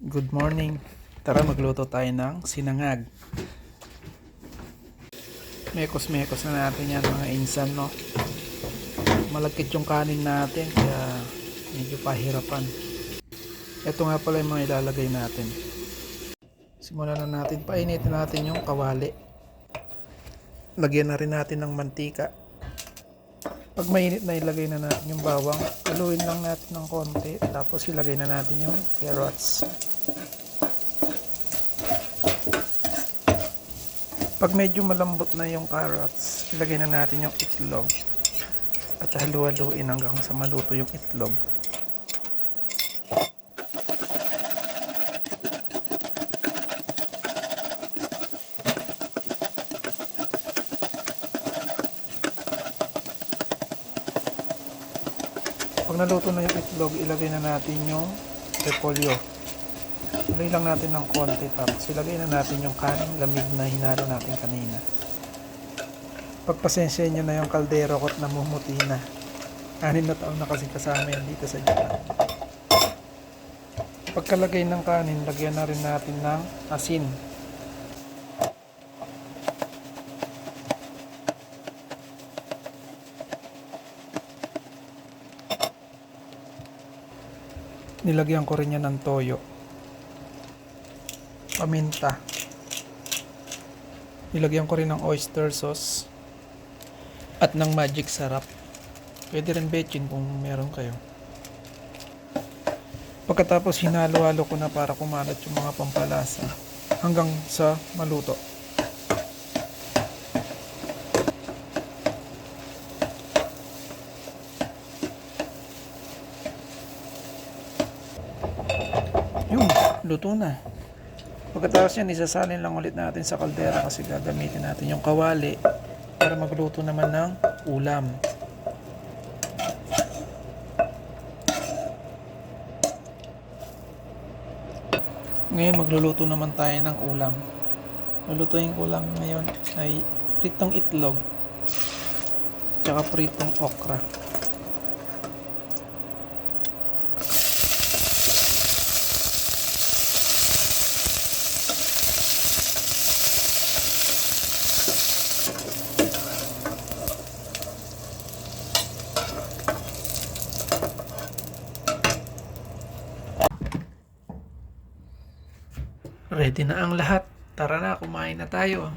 Good morning. Tara magluto tayo ng sinangag. Mekos-mekos na natin yan mga insan no. Malagkit yung kanin natin kaya medyo pahirapan. Ito nga pala yung mga ilalagay natin. Simulan na natin. Painitin natin yung kawali. Lagyan na rin natin ng mantika. Pag mainit na ilagay na natin yung bawang, haluin lang natin ng konti. Tapos ilagay na natin yung carrots. Pag medyo malambot na yung carrots, ilagay na natin yung itlog. At halu-haluin hanggang sa maluto yung itlog. Pag naluto na yung itlog, ilagay na natin yung repolyo. Ilagay lang natin ng konti tapos ilagay na natin yung kanin lamig na hinalo natin kanina. Pagpasensya nyo na yung kaldero ko't namumuti na. Anin na taon na kasi kasama yan dito sa Japan. Pagkalagay ng kanin, lagyan na rin natin ng asin. Nilagyan ko rin yan ng toyo. Paminta. Nilagyan ko rin ng oyster sauce. At ng magic sarap. Pwede rin betchin kung meron kayo. Pagkatapos hinalo-halo ko na para kumalat yung mga pampalasa. Hanggang sa maluto. Yung, luto na. Pagkatapos yan, isasalin lang ulit natin sa kaldera kasi gagamitin natin yung kawali para magluto naman ng ulam. Ngayon magluluto naman tayo ng ulam. Lulutuin ko lang ngayon ay pritong itlog tsaka pritong okra. Ready na ang lahat. Tara na, kumain na tayo.